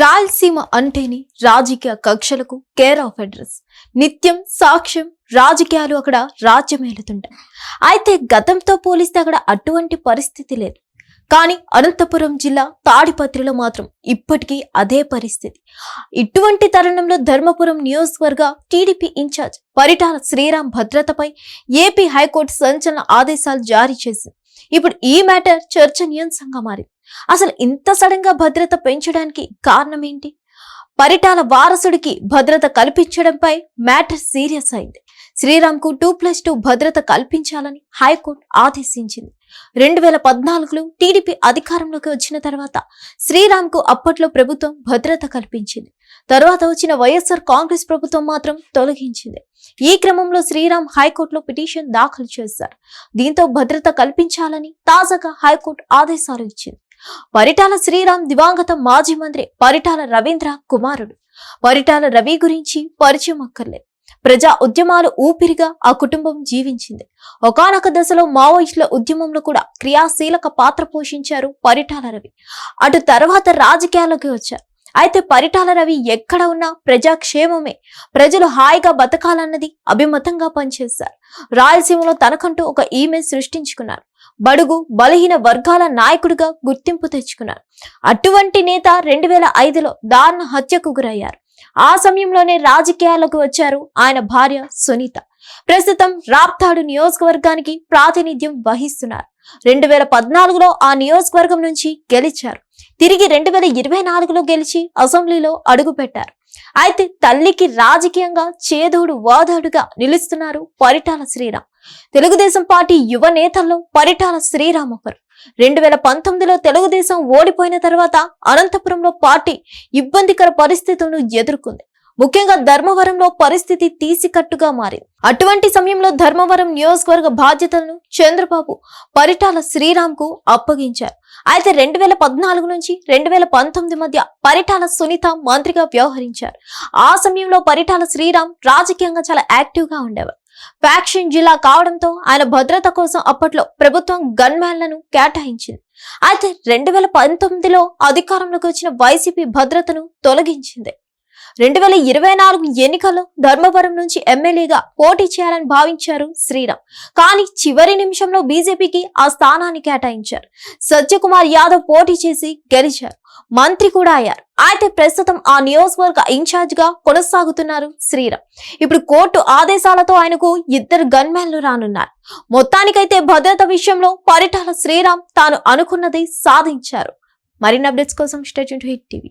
రాయలసీమ అంటేనే రాజకీయ కక్షలకు care of address. నిత్యం సాక్ష్యం రాజకీయాలు అక్కడ రాజ్యమేలుతుంటాయి. అయితే గతంతో పోలిస్తే అక్కడ అటువంటి పరిస్థితి లేదు. కానీ అనంతపురం జిల్లా తాడిపత్రిలో మాత్రం ఇప్పటికీ అదే పరిస్థితి. ఇటువంటి తరుణంలో ధర్మపురం నియోజకవర్గ టీడీపీ ఇన్ఛార్జ్ పరిటాల శ్రీరామ్ భద్రతపై ఏపీ హైకోర్టు సంచలన ఆదేశాలు జారీ చేసింది. ఇప్పుడు ఈ మ్యాటర్ చర్చనీయాంశంగా మారింది. అసలు ఇంత సడన్గా భద్రత పెంచడానికి కారణం ఏంటి పరిటాల వారసుడికి భద్రత కల్పించడంపై మ్యాటర్ సీరియస్ అయింది. శ్రీరామ్కు టూ ప్లస్ టూ భద్రత కల్పించాలని హైకోర్టు ఆదేశించింది. రెండు వేల పద్నాలుగులో టీడీపీ అధికారంలోకి వచ్చిన తర్వాత శ్రీరామ్కు అప్పట్లో ప్రభుత్వం భద్రత కల్పించింది. తర్వాత వచ్చిన వైఎస్ఆర్ కాంగ్రెస్ ప్రభుత్వం మాత్రం తొలగించింది. ఈ క్రమంలో శ్రీరామ్ హైకోర్టులో పిటిషన్ దాఖలు చేశారు. దీంతో భద్రత కల్పించాలని తాజాగా హైకోర్టు ఆదేశాలు ఇచ్చింది. పరిటాల శ్రీరామ్ దివంగత మాజీ మంత్రి పరిటాల రవీంద్ర కుమారుడు. పరిటాల రవి గురించి పరిచయం అక్కర్లేదు. ప్రజా ఉద్యమాలు ఊపిరిగా ఆ కుటుంబం జీవించింది. ఒకనొక దశలో మావోయిస్టుల ఉద్యమంలో కూడా క్రియాశీలక పాత్ర పోషించారు పరిటాల రవి. అటు తర్వాత రాజకీయాల్లోకి వచ్చారు. అయితే పరిటాల రవి ఎక్కడ ఉన్నా ప్రజాక్షేమమే. ప్రజలు హాయిగా బతకాలన్నది అభిమతంగా పనిచేశారు. రాయలసీమలో తనకంటూ ఒక ఇమేజ్ సృష్టించుకున్నారు. బడుగు బలహీన వర్గాల నాయకుడిగా గుర్తింపు తెచ్చుకున్నారు. అటువంటి నేత రెండు వేల ఐదులో దారుణ హత్యకు గురయ్యారు. ఆ సమయంలోనే రాజకీయాలకు వచ్చారు ఆయన భార్య సునీత. ప్రస్తుతం రాప్తాడు నియోజకవర్గానికి ప్రాతినిధ్యం వహిస్తున్నారు. రెండు వేల పద్నాలుగులో ఆ నియోజకవర్గం నుంచి గెలిచారు. తిరిగి రెండు వేల ఇరవై నాలుగులో గెలిచి అసెంబ్లీలో అడుగుపెట్టారు. అయితే తల్లికి రాజకీయంగా చేదోడు వాదోడుగా నిలుస్తున్నారు పరిటాల శ్రీరామ్. తెలుగుదేశం పార్టీ యువ నేతల్లో పరిటాల శ్రీరామ్ ఒకరు. రెండు వేల పంతొమ్మిదిలో తెలుగుదేశం ఓడిపోయిన తర్వాత అనంతపురంలో పార్టీ ఇబ్బందికర పరిస్థితులను ఎదుర్కొంది. ముఖ్యంగా ధర్మవరంలో పరిస్థితి తీసికట్టుగా మారింది. అటువంటి సమయంలో ధర్మవరం నియోజకవర్గ బాధ్యతలను చంద్రబాబు పరిటాల శ్రీరామ్కు అప్పగించారు. అయితే రెండు వేల పద్నాలుగు నుంచి రెండు వేల పంతొమ్మిది మధ్య పరిటాల సునీత మంత్రిగా వ్యవహరించారు. ఆ సమయంలో పరిటాల శ్రీరామ్ రాజకీయంగా చాలా యాక్టివ్గా ఉండేవారు. ఫ్యాక్షన్ జిల్లా కావడంతో ఆయన భద్రత కోసం అప్పట్లో ప్రభుత్వం గన్మ్యాన్లను కేటాయించింది. అయితే రెండు వేల పంతొమ్మిదిలో అధికారంలోకి వచ్చిన వైసీపీ భద్రతను తొలగించింది. రెండు వేల ఇరవై నాలుగు ఎన్నికల్లో ధర్మవరం నుంచి ఎమ్మెల్యేగా పోటీ చేయాలని భావించారు శ్రీరామ్. కానీ చివరి నిమిషంలో బీజేపీకి ఆ స్థానాన్ని కేటాయించారు. సత్యకుమార్ యాదవ్ పోటీ చేసి గెలిచారు. మంత్రి కూడా అయ్యారు. అయితే ప్రస్తుతం ఆ నియోజకవర్గ ఇన్ఛార్జ్గా కొనసాగుతున్నారు శ్రీరామ్. ఇప్పుడు కోర్టు ఆదేశాలతో ఆయనకు ఇద్దరు గన్మెన్లు రానున్నారు. మొత్తానికైతే భద్రత విషయంలో పరిటాల శ్రీరామ్ తాను అనుకున్నది సాధించారు. మరిన్ని అప్డేట్స్ కోసం state Hit TV.